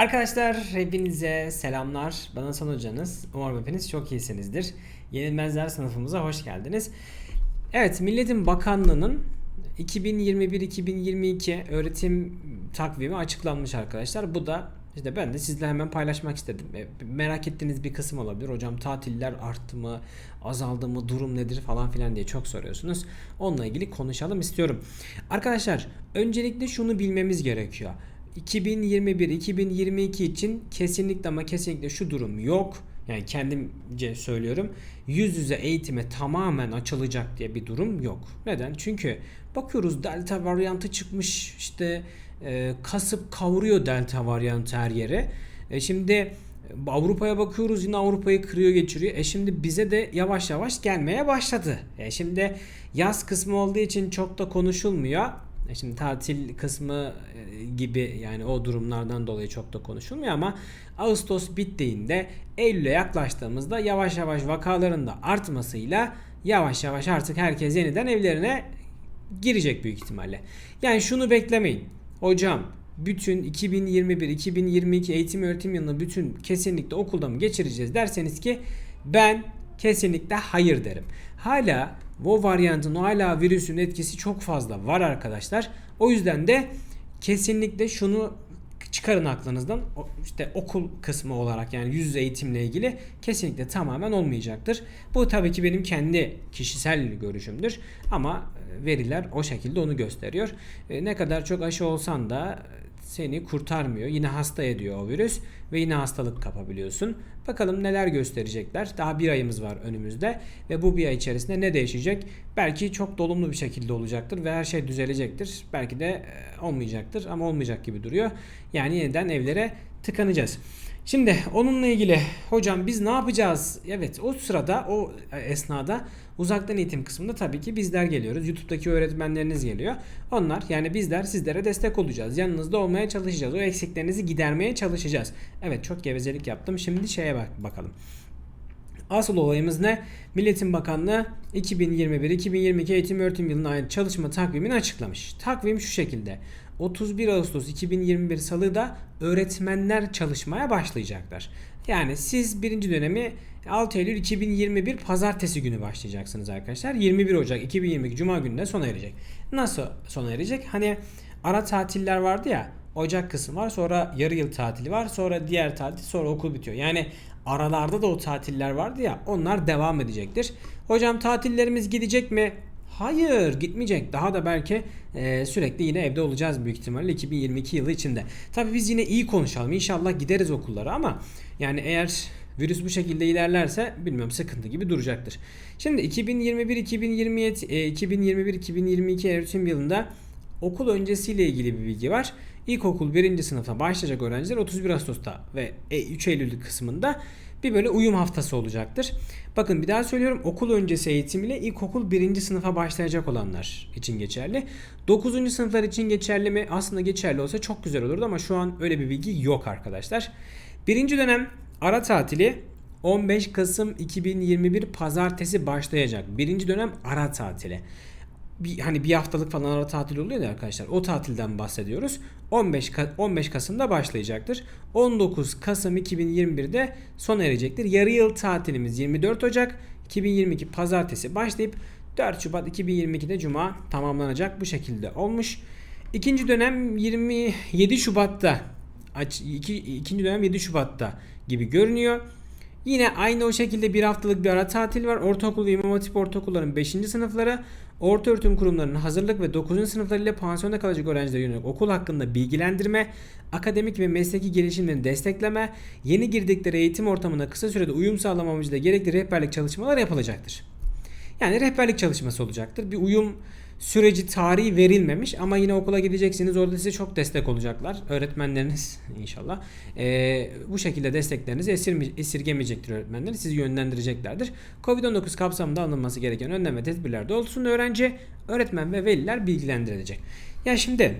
Arkadaşlar hepinize selamlar. Bana son hocanız. Umarım hepiniz çok iyisinizdir. Yenilmezler sınıfımıza hoş geldiniz. Evet Milletin Bakanlığı'nın 2021-2022 öğretim takvimi açıklanmış arkadaşlar. Bu da işte ben de sizle hemen paylaşmak istedim. E, Merak ettiğiniz bir kısım olabilir. Hocam tatiller arttı mı, azaldı mı, durum nedir falan filan diye çok soruyorsunuz. Onunla ilgili konuşalım istiyorum. Arkadaşlar öncelikle şunu bilmemiz gerekiyor. 2021-2022 için kesinlikle ama kesinlikle şu durum yok. Yani kendimce söylüyorum. Yüz yüze eğitime tamamen açılacak diye bir durum yok. Neden? Çünkü bakıyoruz delta varyantı çıkmış işte e, kasıp kavuruyor delta varyantı her yere. E, şimdi Avrupa'ya bakıyoruz yine Avrupa'yı kırıyor geçiriyor. E şimdi bize de yavaş yavaş gelmeye başladı. E şimdi yaz kısmı olduğu için çok da konuşulmuyor. E Şimdi tatil kısmı e, gibi yani o durumlardan dolayı çok da konuşulmuyor ama Ağustos bittiğinde Eylül'e yaklaştığımızda yavaş yavaş vakaların da artmasıyla yavaş yavaş artık herkes yeniden evlerine girecek büyük ihtimalle. Yani şunu beklemeyin. Hocam bütün 2021-2022 eğitim öğretim yılını bütün kesinlikle okulda mı geçireceğiz derseniz ki ben kesinlikle hayır derim. Hala bu varyantın hala virüsün etkisi çok fazla var arkadaşlar. O yüzden de kesinlikle şunu çıkarın aklınızdan. İşte okul kısmı olarak yani yüz yüze eğitimle ilgili kesinlikle tamamen olmayacaktır. Bu tabii ki benim kendi kişisel görüşümdür. Ama e, veriler o şekilde onu gösteriyor. E, Ne kadar çok aşı olsan da seni kurtarmıyor. Yine hasta ediyor o virüs ve yine hastalık kapabiliyorsun. Bakalım neler gösterecekler. Daha bir ayımız var önümüzde ve bu bir ay içerisinde ne değişecek? Belki çok dolumlu bir şekilde olacaktır ve her şey düzelecektir. Belki de e, olmayacaktır ama olmayacak gibi duruyor. Yani yeniden evlere tıkanacağız. Şimdi onunla ilgili hocam biz ne yapacağız? Evet o sırada o esnada uzaktan eğitim kısmında tabii ki bizler geliyoruz. YouTube'daki öğretmenleriniz geliyor. Onlar yani bizler sizlere destek olacağız. Yanınızda olmaya çalışacağız. O eksiklerinizi gidermeye çalışacağız. Evet çok gevezelik yaptım. Şimdi şeye bak bakalım. Asıl olayımız ne? Milletin Bakanlığı 2021-2022 eğitim öğretim yılına ait çalışma takvimini açıklamış. Takvim şu şekilde. 31 Ağustos 2021 Salı'da öğretmenler çalışmaya başlayacaklar. Yani siz birinci dönemi 6 Eylül 2021 Pazartesi günü başlayacaksınız arkadaşlar. 21 Ocak 2022 Cuma gününe sona erecek. Nasıl sona erecek? Hani ara tatiller vardı ya. Ocak kısmı var sonra yarı yıl tatili var sonra diğer tatil sonra okul bitiyor. Yani aralarda da o tatiller vardı ya onlar devam edecektir. Hocam tatillerimiz gidecek mi? Hayır gitmeyecek. Daha da belki e, sürekli yine evde olacağız büyük ihtimalle 2022 yılı içinde. Tabii biz yine iyi konuşalım. İnşallah gideriz okullara ama yani eğer virüs bu şekilde ilerlerse bilmiyorum sıkıntı gibi duracaktır. Şimdi 2021-2027 e, 2021-2022 öğretim yılında okul öncesiyle ilgili bir bilgi var. İlkokul 1. sınıfa başlayacak öğrenciler 31 Ağustos'ta ve 3 Eylül kısmında bir böyle uyum haftası olacaktır. Bakın bir daha söylüyorum okul öncesi eğitim ile ilkokul 1. sınıfa başlayacak olanlar için geçerli. 9. sınıflar için geçerli mi? Aslında geçerli olsa çok güzel olurdu ama şu an öyle bir bilgi yok arkadaşlar. Birinci dönem ara tatili 15 Kasım 2021 pazartesi başlayacak. Birinci dönem ara tatili bir, hani bir haftalık falan ara tatil oluyor ya arkadaşlar. O tatilden bahsediyoruz. 15 Ka- 15 Kasım'da başlayacaktır. 19 Kasım 2021'de sona erecektir. Yarı yıl tatilimiz 24 Ocak 2022 Pazartesi başlayıp 4 Şubat 2022'de Cuma tamamlanacak bu şekilde olmuş. İkinci dönem 27 Şubat'ta iki, ikinci dönem 7 Şubat'ta gibi görünüyor. Yine aynı o şekilde bir haftalık bir ara tatil var. Ortaokul ve İmam Hatip ortaokulların 5. sınıfları, orta öğretim kurumlarının hazırlık ve 9. sınıfları ile pansiyonda kalacak öğrencilere yönelik okul hakkında bilgilendirme, akademik ve mesleki gelişimlerini destekleme, yeni girdikleri eğitim ortamına kısa sürede uyum sağlama amacıyla gerekli rehberlik çalışmalar yapılacaktır. Yani rehberlik çalışması olacaktır. Bir uyum süreci tarihi verilmemiş ama yine okula gideceksiniz. Orada size çok destek olacaklar. Öğretmenleriniz inşallah. Ee, bu şekilde desteklerinizi esir, esirgemeyecektir öğretmenler. Sizi yönlendireceklerdir. Covid-19 kapsamında alınması gereken önlem ve tedbirler doğrultusunda öğrenci, öğretmen ve veliler bilgilendirilecek. Ya şimdi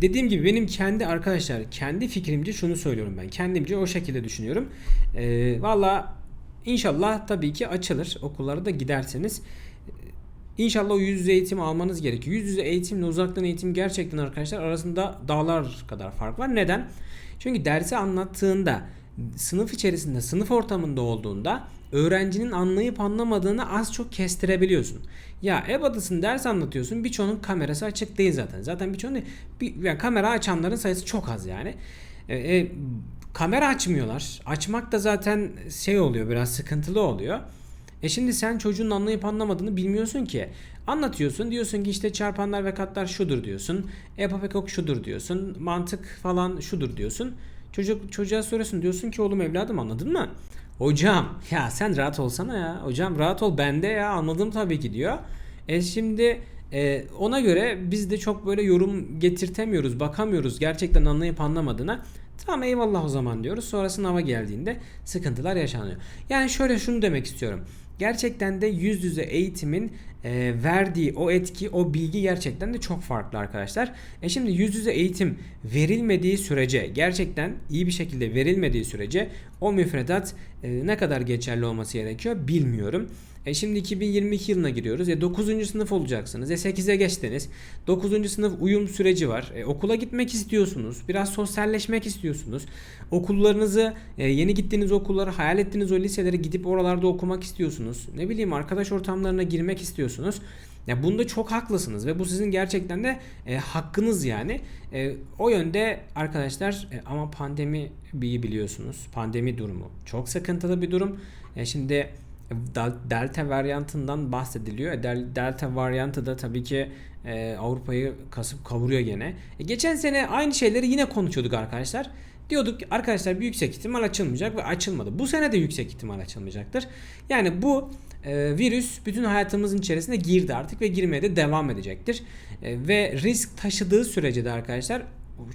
Dediğim gibi benim kendi arkadaşlar kendi fikrimce şunu söylüyorum ben. Kendimce o şekilde düşünüyorum. Ee, Valla inşallah tabii ki açılır. Okullara da giderseniz. İnşallah o yüz yüze eğitimi almanız gerekiyor. Yüz yüze eğitimle uzaktan eğitim gerçekten arkadaşlar arasında dağlar kadar fark var. Neden? Çünkü dersi anlattığında sınıf içerisinde, sınıf ortamında olduğunda öğrencinin anlayıp anlamadığını az çok kestirebiliyorsun. Ya ev adısını ders anlatıyorsun birçoğunun kamerası açık değil zaten. Zaten birçoğunun bir, yani kamera açanların sayısı çok az yani. E, e, kamera açmıyorlar. Açmak da zaten şey oluyor biraz sıkıntılı oluyor. E şimdi sen çocuğun anlayıp anlamadığını bilmiyorsun ki. Anlatıyorsun diyorsun ki işte çarpanlar ve katlar şudur diyorsun. Epapekok şudur diyorsun. Mantık falan şudur diyorsun. Çocuk çocuğa soruyorsun diyorsun ki oğlum evladım anladın mı? Hocam ya sen rahat olsana ya. Hocam rahat ol bende ya anladım tabii ki diyor. E şimdi e, ona göre biz de çok böyle yorum getirtemiyoruz, bakamıyoruz gerçekten anlayıp anlamadığına. Tamam eyvallah o zaman diyoruz. Sonra sınava geldiğinde sıkıntılar yaşanıyor. Yani şöyle şunu demek istiyorum. Gerçekten de yüz yüze eğitimin e, verdiği o etki, o bilgi gerçekten de çok farklı arkadaşlar. E şimdi yüz yüze eğitim verilmediği sürece, gerçekten iyi bir şekilde verilmediği sürece o müfredat e, ne kadar geçerli olması gerekiyor bilmiyorum. E şimdi 2022 yılına giriyoruz. E 9. sınıf olacaksınız. E 8'e geçtiniz. 9. sınıf uyum süreci var. E okula gitmek istiyorsunuz. Biraz sosyalleşmek istiyorsunuz. Okullarınızı e, yeni gittiğiniz okulları, hayal ettiğiniz o liselere gidip oralarda okumak istiyorsunuz. Ne bileyim arkadaş ortamlarına girmek istiyorsunuz. Ya bunda çok haklısınız ve bu sizin gerçekten de e, hakkınız yani. E, o yönde arkadaşlar e, ama pandemi biliyorsunuz. Pandemi durumu çok sıkıntılı bir durum. E, şimdi delta varyantından bahsediliyor. E, delta varyantı da tabii ki e, Avrupa'yı kasıp kavuruyor gene. E, geçen sene aynı şeyleri yine konuşuyorduk arkadaşlar. Diyorduk arkadaşlar bir yüksek ihtimal açılmayacak ve açılmadı. Bu sene de yüksek ihtimal açılmayacaktır. Yani bu e, virüs bütün hayatımızın içerisine girdi artık ve girmeye de devam edecektir. E, ve risk taşıdığı sürece de arkadaşlar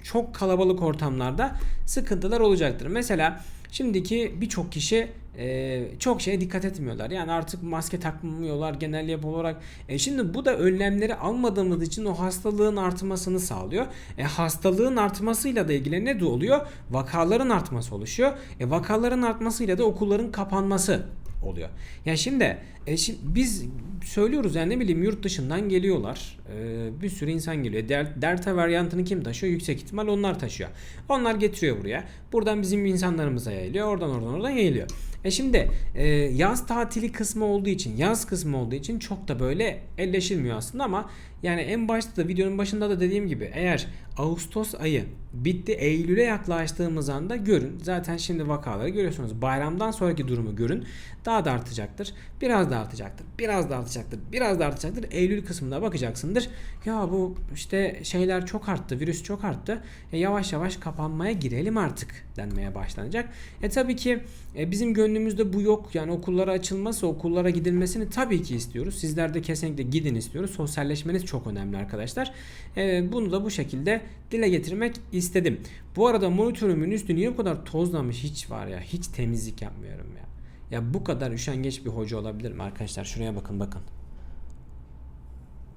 çok kalabalık ortamlarda sıkıntılar olacaktır. Mesela şimdiki birçok kişi e, çok şeye dikkat etmiyorlar. Yani artık maske takmıyorlar genel yapı olarak. E, şimdi bu da önlemleri almadığımız için o hastalığın artmasını sağlıyor. E, hastalığın artmasıyla da ilgili ne de oluyor? Vakaların artması oluşuyor. E, vakaların artmasıyla da okulların kapanması oluyor. Yani şimdi, e, şimdi biz söylüyoruz yani ne bileyim yurt dışından geliyorlar. E, bir sürü insan geliyor. Delta varyantını kim taşıyor? Yüksek ihtimal onlar taşıyor. Onlar getiriyor buraya. Buradan bizim insanlarımıza yayılıyor. Oradan oradan oradan yayılıyor. E şimdi e, yaz tatili kısmı olduğu için, yaz kısmı olduğu için çok da böyle elleşilmiyor aslında ama yani en başta da videonun başında da dediğim gibi eğer Ağustos ayı bitti Eylül'e yaklaştığımız anda görün. Zaten şimdi vakaları görüyorsunuz. Bayramdan sonraki durumu görün. Daha da artacaktır. Biraz da artacaktır. Biraz da artacaktır. Biraz da artacaktır. Eylül kısmında bakacaksındır. Ya bu işte şeyler çok arttı. Virüs çok arttı. E, yavaş yavaş kapanmaya girelim artık denmeye başlanacak. E tabii ki e, bizim gönlümüzde bu yok. Yani okullara açılması, okullara gidilmesini tabii ki istiyoruz. Sizler de kesinlikle gidin istiyoruz. Sosyalleşmeniz çok önemli arkadaşlar. E, bunu da bu şekilde dile getirmek istedim. Bu arada monitörümün üstü niye bu kadar tozlamış hiç var ya. Hiç temizlik yapmıyorum ya. Ya bu kadar üşengeç bir hoca olabilir mi arkadaşlar? Şuraya bakın bakın.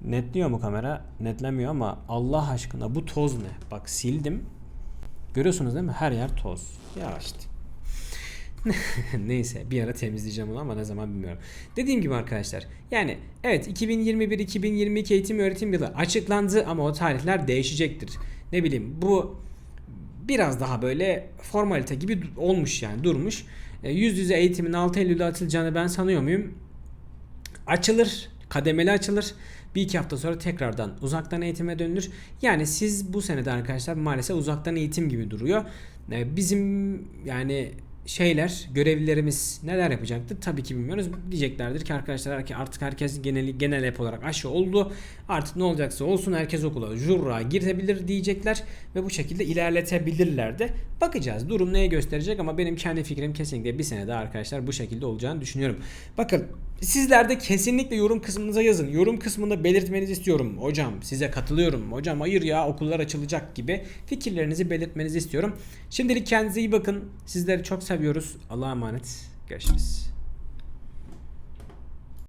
Netliyor mu kamera? Netlemiyor ama Allah aşkına bu toz ne? Bak sildim. Görüyorsunuz değil mi? Her yer toz. Ya. Neyse bir ara temizleyeceğim onu ama ne zaman bilmiyorum. Dediğim gibi arkadaşlar yani evet 2021-2022 eğitim öğretim yılı açıklandı ama o tarihler değişecektir. Ne bileyim bu biraz daha böyle formalite gibi olmuş yani durmuş. E, yüz yüze eğitimin 6 Eylül'de açılacağını ben sanıyor muyum? Açılır. Kademeli açılır. Bir iki hafta sonra tekrardan uzaktan eğitime dönülür. Yani siz bu senede arkadaşlar maalesef uzaktan eğitim gibi duruyor. E, bizim yani şeyler, görevlilerimiz neler yapacaktır? Tabii ki bilmiyoruz. Diyeceklerdir ki arkadaşlar artık herkes genel, genel hep olarak aşı oldu. Artık ne olacaksa olsun herkes okula jurra girebilir diyecekler ve bu şekilde ilerletebilirler de. Bakacağız. Durum neye gösterecek ama benim kendi fikrim kesinlikle bir sene daha arkadaşlar bu şekilde olacağını düşünüyorum. Bakın sizler de kesinlikle yorum kısmınıza yazın. Yorum kısmında belirtmenizi istiyorum. Hocam size katılıyorum. Hocam hayır ya okullar açılacak gibi fikirlerinizi belirtmenizi istiyorum. Şimdilik kendinize iyi bakın. Sizleri çok seviyoruz. Allah'a emanet. Görüşürüz.